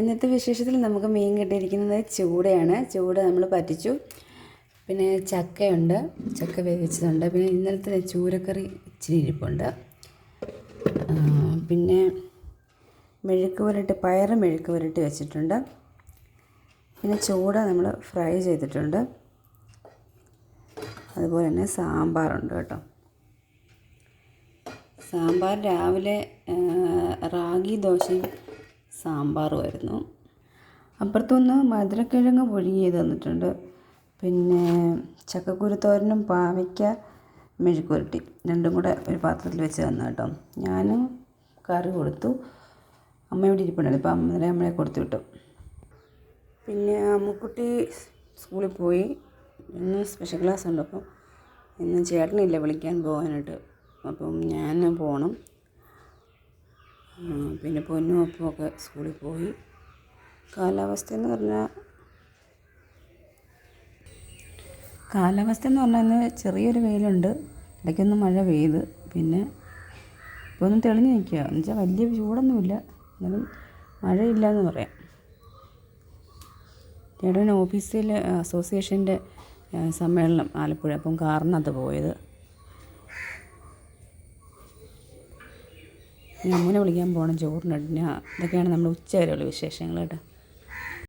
ഇന്നത്തെ വിശേഷത്തിൽ നമുക്ക് മീൻ കിട്ടിയിരിക്കുന്നത് ചൂടയാണ്. ചൂട് നമ്മൾ പറ്റിച്ചു. പിന്നെ ചക്കയുണ്ട്. ചക്ക വേവിച്ചതുണ്ട്. പിന്നെ ഇന്നലത്തെ ചൂരക്കറി ഇച്ചിരി ഇരിപ്പുണ്ട്. പിന്നെ മെഴുക്ക് പുരട്ടി പയറ് മെഴുക്ക് പുരട്ടി വെച്ചിട്ടുണ്ട്. പിന്നെ ചൂട നമ്മൾ ഫ്രൈ ചെയ്തിട്ടുണ്ട്. അതുപോലെ തന്നെ സാമ്പാറുണ്ട് കേട്ടോ. സാമ്പാർ രാവിലെ റാഗി ദോശയും സാമ്പാറുമായിരുന്നു. അപ്പുറത്തുനിന്ന് മധുരക്കിഴങ്ങ് പുഴുങ്ങി തന്നിട്ടുണ്ട്. പിന്നെ ചക്കക്കുരുത്തോരനും പാവയ്ക്ക മെഴുക്കുരുട്ടി രണ്ടും കൂടെ ഒരു പാത്രത്തിൽ വെച്ച് തന്നു കേട്ടോ. ഞാനും കറി കൊടുത്തു. അമ്മ ഇവിടെ ഇരിപ്പുണ്ടായിരുന്നു ഇപ്പം അമ്മ അമ്മയെ കൊടുത്തു വിട്ടു. പിന്നെ അമ്മുക്കുട്ടി സ്കൂളിൽ പോയി. ഇന്ന് സ്പെഷ്യൽ ക്ലാസ് ഉണ്ട്. അപ്പം ഇന്ന് ചേട്ടനില്ല വിളിക്കാൻ പോകാനായിട്ട്. അപ്പം ഞാൻ പോകണം പിന്നെ പൊന്നും അപ്പുമൊക്കെ സ്കൂളിൽ പോയി. കാലാവസ്ഥ എന്ന് പറഞ്ഞാൽ കാലാവസ്ഥ എന്ന് പറഞ്ഞാൽ ചെറിയൊരു വെയിലുണ്ട്. ഇടയ്ക്കൊന്ന് മഴ പെയ്ത്. പിന്നെ ഇപ്പോൾ ഒന്ന് തെളിഞ്ഞ് നിൽക്കുക എന്ന് വെച്ചാൽ വലിയ ചൂടൊന്നുമില്ല. എന്നാലും മഴയില്ല എന്ന് പറയാം. ചേട്ടൻ ഓഫീസിൽ അസോസിയേഷന്റെ സമ്മേളനം ആലപ്പുഴ. അപ്പം കാറിനകത്ത് പോയത്. അമ്മൂനെ വിളിക്കാൻ പോകണം ചോറിനിട്ട് ഇതൊക്കെയാണ് നമ്മുടെ ഉച്ച വരെയുള്ള വിശേഷങ്ങൾ കേട്ടോ.